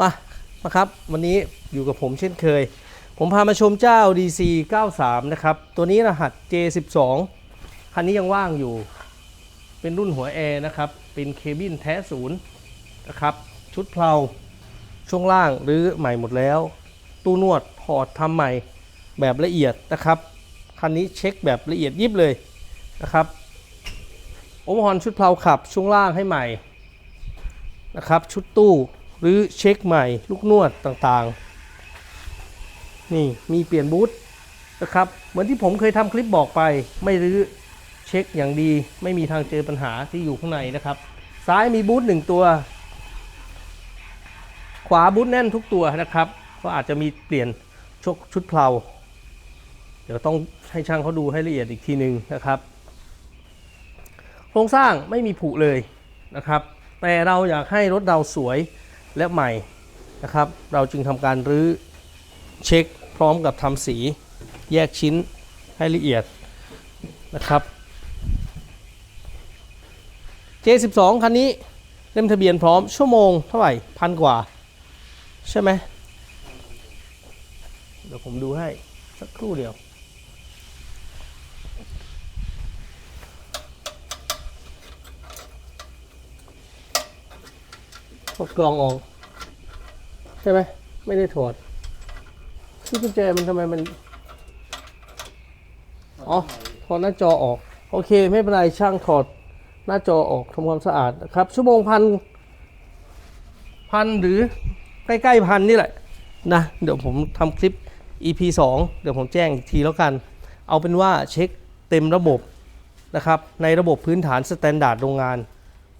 มามาครับ วันนี้อยู่กับผมเช่นเคย ผมพามาชมเจ้า DC 93 นะครับ ตัวนี้รหัส J12 คันนี้ยังว่างอยู่ เป็นรุ่นหัวแอร์นะครับ เป็นเคบินแท้ศูนย์นะครับ ชุดเพลา ช่วงล่างหรือใหม่หมดแล้ว ตู้นวดถอดทำใหม่แบบละเอียดนะครับ คันนี้เช็คแบบละเอียดยิบเลยนะครับโอเวอร์ฮอนชุดเพลาขับช่วงล่างให้ใหม่นะครับ ชุดตู้ หรือเช็คใหม่ ลูกนวดต่างๆ นี่มีเปลี่ยนบูทนะครับ เหมือนที่ผมเคยทำคลิปบอกไป ไม่รื้อเช็คอย่างดี ไม่มีทางเจอปัญหาที่อยู่ข้างในนะครับ ซ้ายมีบูทหนึ่งตัว ขวาบูทแน่นทุกตัวนะครับ ก็อาจจะมีเปลี่ยนชุดชุดเพลา เดี๋ยวต้องให้ช่างเขาดูให้ละเอียดอีกทีหนึ่งนะครับ โครงสร้างไม่มีผุเลยนะครับ แต่เราอยากให้รถเราสวย และใหม่นะครับ เราจึงทำการรื้อเช็คพร้อมกับทำสีแยกชิ้นให้ละเอียดนะครับ J12 คันนี้เล่มทะเบียนพร้อมชั่วโมงเท่าไหร่พันกว่า ใช่ไหมเดี๋ยวผมดูให้สักครู่เดียว ถอด กล่องออก ใช่ไหมไม่ได้ถอดที่กุญแจมันทำไมมัน อ๋อถอดหน้าจอออก โอเค ไม่เป็นไรช่างถอดหน้าจอออกทำความสะอาดนะครับ ชั่วโมงพันพันหรือใกล้ๆพันนี่แหละนะเดี๋ยวผมทำคลิป EP 2 เดี๋ยวผมแจ้งอีกทีแล้วกัน เอาเป็นว่าเช็คเต็มระบบนะครับ ในระบบพื้นฐานสแตนดาร์ดโรงงาน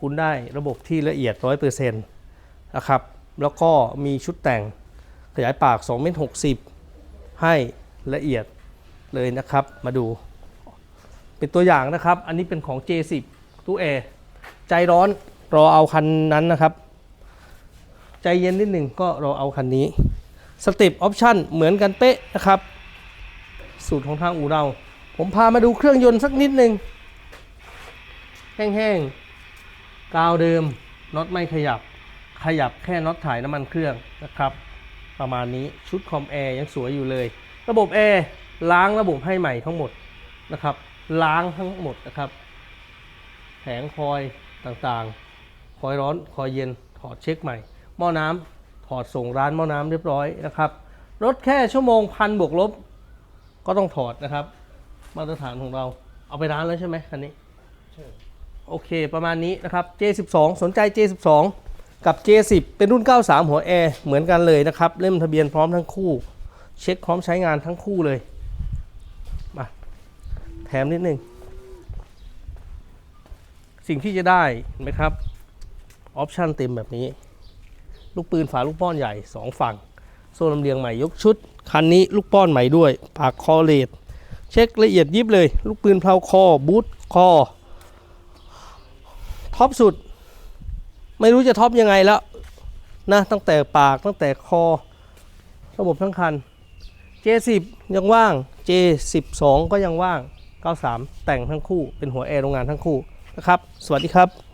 คุณได้ระบบที่ละเอียด 100% นะครับแล้วก็มีชุดแต่งขยายปาก2เมตร60 ให้ละเอียดเลยนะครับมาดู เป็นตัวอย่างนะครับ อันนี้เป็นของ J10 ตู้แอร์ใจร้อนรอเอาคันนั้นนะครับ ใจเย็นนิดหนึ่งก็รอเอาคันนี้สเต็ปออปชั่นเหมือนกันเป๊ะนะครับ สูตรของทางอู่เรา ผมพามาดูเครื่องยนต์สักนิดหนึ่งแห้งๆ กาวเดิมน็อตไม่ขยับ ขยับแค่น็อตถ่ายน้ำมันเครื่องนะครับ ประมาณนี้ชุดคอมแอร์ยังสวยอยู่เลย ระบบแอร์ล้างระบบให้ใหม่ทั้งหมดนะครับ ล้างทั้งหมดนะครับ แผงคอยต่างๆ คอยร้อนคอยเย็นถอดเช็คใหม่ หม้อน้ำถอดส่งร้านหม้อน้ำเรียบร้อยนะครับรถแค่ชั่วโมงพันบวกลบ ก็ต้องถอดนะครับ มาตรฐานของเราเอาไปร้านแล้วใช่ไหมคันนี้โอเคประมาณนี้นะครับ J12 สนใจ J12 กับ J10 เป็นรุ่น 93 หัวแอร์เหมือนกันเลยนะครับ เล่มทะเบียนพร้อมทั้งคู่ เช็คพร้อมใช้งานทั้งคู่เลยมาแถมนิดนึง สิ่งที่จะได้เห็นไหมครับออปชันเต็มแบบนี้ ลูกปืนฝาลูกป้อนใหญ่ 2 ฝั่ง โซ่ลำเลียงใหม่ยกชุด คันนี้ลูกป้อนใหม่ด้วย ปากคอเลดเช็คละเอียดยิบเลย ลูกปืนเพลาคอบูทคอท็อปสุด ไม่รู้จะท็อปยังไงแล้วนะตั้งแต่ปากตั้งแต่คอ ระบบทั้งคัน J10 ยังว่าง J12 ก็ยังว่าง 93 แต่งทั้งคู่เป็นหัวแอร์โรงงานทั้งคู่นะครับ สวัสดีครับ